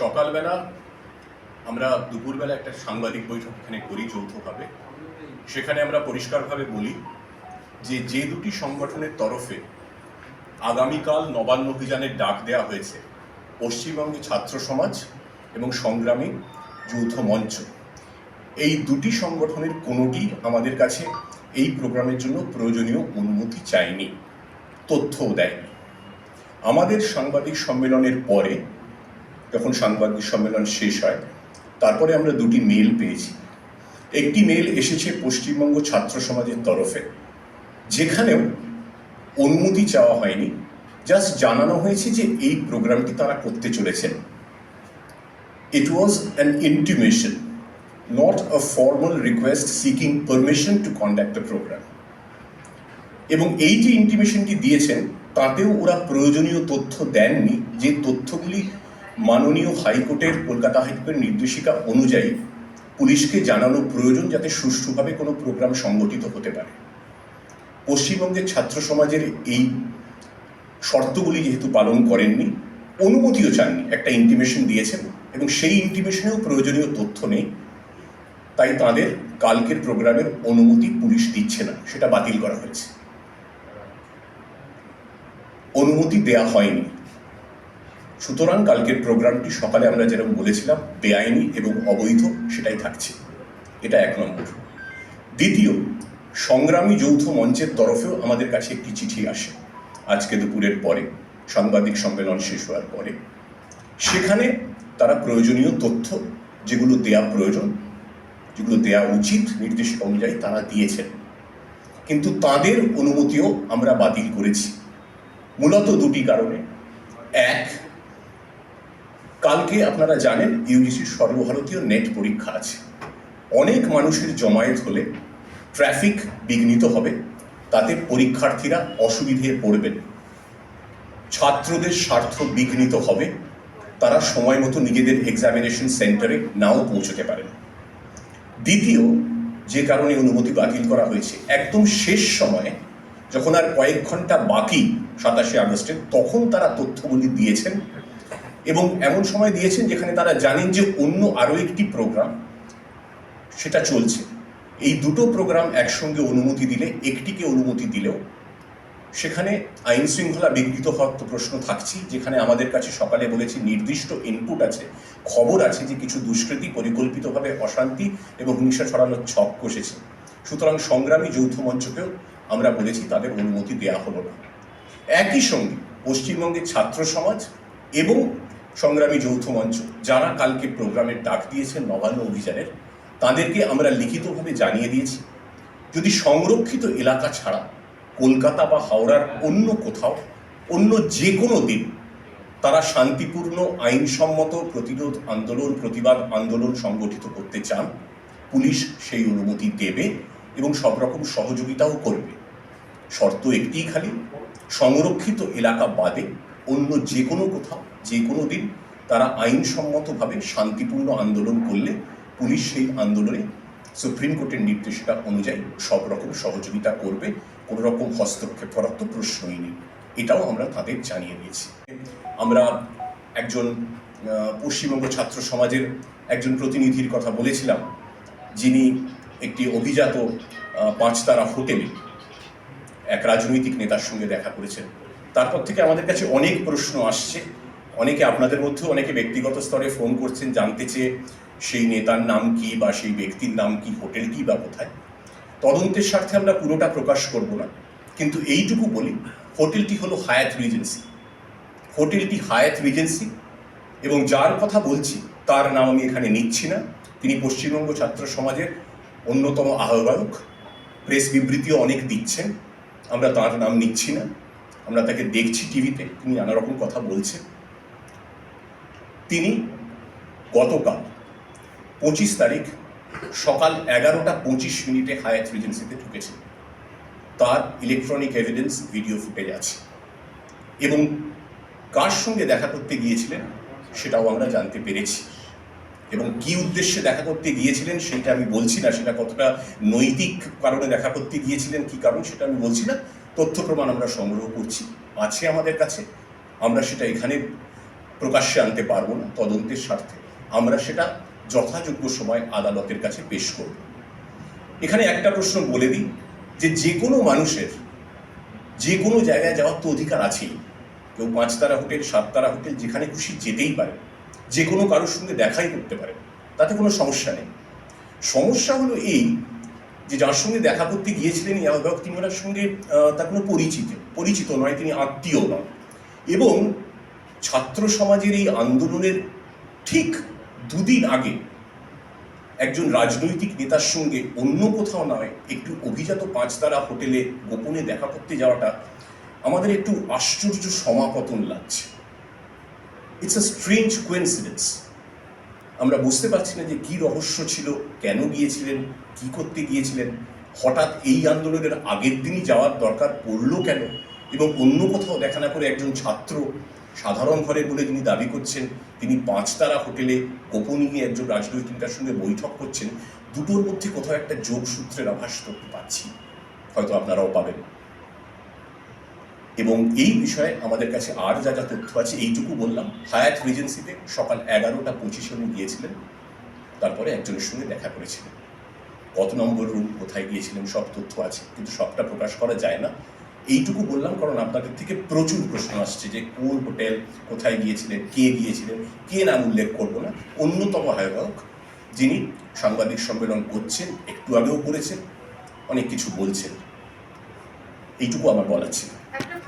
সকালবেলা আমরা দুপুরবেলা একটা সাংবাদিক বৈঠক এখানে করি যৌথভাবে। সেখানে আমরা পরিষ্কারভাবে বলি যে যে দুটি সংগঠনের তরফে আগামীকাল নবান্ন অভিযানের ডাক দেওয়া হয়েছে, পশ্চিমবঙ্গ ছাত্র সমাজ এবং সংগ্রামী যৌথ মঞ্চ। এই দুটি সংগঠনের কোনোটি আমাদের কাছে এই প্রোগ্রামের জন্য প্রয়োজনীয় অনুমতি চায়নি তথ্যও দেয়নি। আমাদের সাংবাদিক সম্মেলনের পরে, যখন সাংবাদিক সম্মেলন শেষ হয়, তারপরে আমরা দুটি মেল পেয়েছি। একটি মেল এসেছে পশ্চিমবঙ্গ ছাত্র সমাজের তরফে, যেখানেও অনুমতি চাওয়া হয়নি, জাস্ট জানানো হয়েছে যে এই প্রোগ্রামটি তারা করতে চলেছেন। It was an intimation not a formal request seeking permission to conduct the program এবং এই যে ইন্টিমেশনটি দিয়েছেন, তাতেও ওরা প্রয়োজনীয় তথ্য দেননি যে তথ্যগুলি মাননীয় হাইকোর্টের কলকাতা হাইকোর্টের নির্দেশিকা অনুযায়ী পুলিশকে জানানো প্রয়োজন যাতে সুষ্ঠুভাবে কোনো প্রোগ্রাম সংগঠিত হতে পারে। পশ্চিমবঙ্গের ছাত্র সমাজের এই শর্তগুলি যেহেতু পালন করেননি, অনুমতিও চাননি, একটা ইন্টিমেশন দিয়েছেন এবং সেই ইন্টিমেশনেও প্রয়োজনীয় তথ্য নেই। তাই তাদের কালকের প্রোগ্রামের অনুমতি পুলিশ দিচ্ছে না, সেটা বাতিল করা হয়েছে। অনুমতি দেয়া হয়নি। সুতরাং কালকের প্রোগ্রামটি সকালে আমরা যেরকম বলেছিলাম, বেআইনি এবং অবৈধ, সেটাই থাকছে। এটা এক নম্বর। দ্বিতীয়, সংগ্রামী যৌথ মঞ্চের তরফেও আমাদের কাছে একটি চিঠি আসে আজকে দুপুরের পরে, সাংবাদিক সম্মেলন শেষ হওয়ার পরে। সেখানে তারা প্রয়োজনীয় তথ্য, যেগুলো দেয়া প্রয়োজন যেগুলো দেওয়া উচিত নির্দেশ অনুযায়ী তারা দিয়েছেন। কিন্তু তাদের অনুমতিও আমরা বাতিল করেছি। মূলত দুটি কারণে। এক, কালকে আপনারা জানেন ইউজিসির সর্বভারতীয় নেট পরীক্ষা আছে। অনেক মানুষের জমায়েত হলে ট্রাফিক বিঘ্নিত হবে, তাতে পরীক্ষার্থীরা অসুবিধে পড়বেন। ছাত্রদের স্বার্থ বিঘ্নিত হবে, তারা সময় মতো নিজেদের এক্সামিনেশন সেন্টারে নাও পৌঁছতে পারেন। দ্বিতীয় যে কারণে অনুমতি বাতিল করা হয়েছে, একদম শেষ সময়ে যখন আর কয়েক ঘণ্টা বাকি সাতাশে আগস্টে তখন তারা তথ্যগুলি দিয়েছেন এবং এমন সময় দিয়েছেন যেখানে তারা জানেন যে অন্য আরও একটি প্রোগ্রাম সেটা চলছে। এই দুটো প্রোগ্রাম একসঙ্গে অনুমতি দিলে, একটিকে অনুমতি দিলেও সেখানে আইন শৃঙ্খলা বিঘ্নিত হওয়ার তো প্রশ্ন থাকছেই, যেখানে আমাদের কাছে সকালে বলেছি নির্দিষ্ট ইনপুট আছে, খবর আছে যে কিছু দুষ্কৃতী পরিকল্পিতভাবে অশান্তি এবং হিংসা ছড়ানোর ছক কষেছে। সুতরাং সংগ্রামী যৌথ মঞ্চকেও আমরা বলেছি তাদের অনুমতি দেয়া হলো না। একই সঙ্গে পশ্চিমবঙ্গের ছাত্র সমাজ এবং সংগ্রামী যৌথ মঞ্চ, যারা কালকে প্রোগ্রামের ডাক দিয়েছেন নবান্ন অভিযানের, তাদেরকে আমরা লিখিতভাবে জানিয়ে দিয়েছি, যদি সংরক্ষিত এলাকা ছাড়া কলকাতা বা হাওড়ার অন্য কোথাও, অন্য যে কোনো দিন তারা শান্তিপূর্ণ, আইনসম্মত প্রতিরোধ আন্দোলন, প্রতিবাদ আন্দোলন সংগঠিত করতে চান। পুলিশ সেই অনুমতি দেবে এবং সব রকম সহযোগিতাও করবে। শর্ত একটিই খালি, সংরক্ষিত এলাকা বাদে অন্য যে কোনো কোথাও যে কোনো দিন তারা আইনসম্মতভাবে শান্তিপূর্ণ আন্দোলন করলে পুলিশ সেই আন্দোলনে সুপ্রিম কোর্টের নির্দেশিকা অনুযায়ী সব রকম সহযোগিতা করবে। কোনো রকম হস্তক্ষেপ করার তো প্রশ্নই নেই। এটাও আমরা তাদের জানিয়ে দিয়েছি। আমরা একজন পশ্চিমবঙ্গ ছাত্র সমাজের একজন প্রতিনিধির কথা বলেছিলাম, যিনি একটি অভিজাত পাঁচতারা হোটেলে এক রাজনৈতিক নেতার সঙ্গে দেখা করেছেন। তারপর থেকে আমাদের কাছে অনেক প্রশ্ন আসছে। অনেকে আপনাদের মধ্যেও অনেকে ব্যক্তিগত স্তরে ফোন করছেন, জানতে চেয়ে সেই নেতার নাম কি বা সেই ব্যক্তির নাম কি হোটেলটি বা কোথায়। তদন্তের স্বার্থে আমরা পুরোটা প্রকাশ করব না। কিন্তু এইটুকু বলি, হোটেলটি হলো হায়াত রিজেন্সি। হোটেলটি হায়াত রিজেন্সি এবং যার কথা বলছি, তার নাম আমি এখানে নিচ্ছি না। তিনি পশ্চিমবঙ্গ ছাত্র সমাজের অন্যতম আহ্বায়ক। প্রেস বিবৃতিও অনেক দিচ্ছেন। আমরা তার নাম নিচ্ছি না। আমরা তাকে দেখছি টিভিতে, তিনি নানা রকম কথা বলছেন। তিনি গতকাল পঁচিশ তারিখ সকাল এগারোটা পঁচিশ মিনিটে হায়াত রিজেন্সিতে ঢুকেছে। তার ইলেকট্রনিক এভিডেন্স ভিডিও ফুটেজ আছে। এবং কার সঙ্গে দেখা করতে গিয়েছিলেন সেটাও আমরা জানতে পেরেছি। এবং কি উদ্দেশ্যে দেখা করতে গিয়েছিলেন সেটা আমি বলছি না, সেটা কতটা নৈতিক কারণে দেখা করতে গিয়েছিলেন, কি কারণ সেটা আমি বলছি না। তথ্য প্রমাণ আমরা সংগ্রহ করছি। আছে আমাদের কাছে। আমরা সেটা এখানে প্রকাশ্যে আনতে পারব না তদন্তের স্বার্থে। আমরা সেটা যথাযোগ্য সময় আদালতের কাছে পেশ করব। এখানে একটা প্রশ্ন বলে দিই যে যে কোনো মানুষের যে কোনো জায়গায় যাওয়ার তো অধিকার আছেই। কেউ পাঁচতারা হোটেল সাততারা হোটেল, যেখানে খুশি যেতেই পারে। যে কোনো কারোর সঙ্গে দেখাই করতে পারে। তাতে কোনো সমস্যা নেই। সমস্যা হলো এই যে যার সঙ্গে দেখা করতে গিয়েছিলেন ইয়াহবাক তিনি ওনার সঙ্গে তার কোনো পরিচিত পরিচিত নয়, তিনি আত্মীয় নন। এবং ছাত্র সমাজের এই আন্দোলনের ঠিক দুদিন আগে একজন রাজনৈতিক নেতার সঙ্গে অন্য কোথাও নয়, একটু অভিজাত পাঁচতারা হোটেলে গোপনে দেখা করতে যাওয়াটা আমাদের একটু আশ্চর্য সমাপতন লাগছে। ইটস আ স্ট্রেঞ্জ কোয়েন্সিডেন্স আমরা বুঝতে পারছি না যে কি রহস্য ছিল, কেন গিয়েছিলেন, কি করতে গিয়েছিলেন, হঠাৎ এই আন্দোলনের আগের দিনই যাওয়ার দরকার পড়ল কেন? এবং অন্য কোথাও দেখা না করে একজন ছাত্র সাধারণ ঘরের বলে যিনি দাবি করছেন, তিনি পাঁচতারা হোটেলে গোপনীয় একজন রাজনৈতিক নেতার সঙ্গে বৈঠক করছেন। দুটোর মধ্যে কোথাও একটা যোগসূত্রের আভাস করতে পাচ্ছি। হয়তো আপনারাও পাবেন। এবং এই বিষয়ে আমাদের কাছে আর যা যা তথ্য আছে, এইটুকু বললাম। হায়াত রিজেন্সিতে সকাল এগারোটা পঁচিশে উনি গিয়েছিলেন। তারপরে একজনের সঙ্গে দেখা করেছিলেন। কত নম্বর রুম, কোথায় গিয়েছিলেন, সব তথ্য আছে। কিন্তু সবটা প্রকাশ করা যায় না। এইটুকু বললাম, কারণ আপনাদের থেকে প্রচুর প্রশ্ন আসছে যে কোন হোটেল কোথায় গিয়েছিলেন, কে গিয়েছিলেন, কে নাম উল্লেখ করব না। অন্যতম আয়োজক যিনি সাংবাদিক সম্মেলন করছেন, একটু আগেও করেছেন, অনেক কিছু বলছেন। এইটুকু আমার বলার ছিল।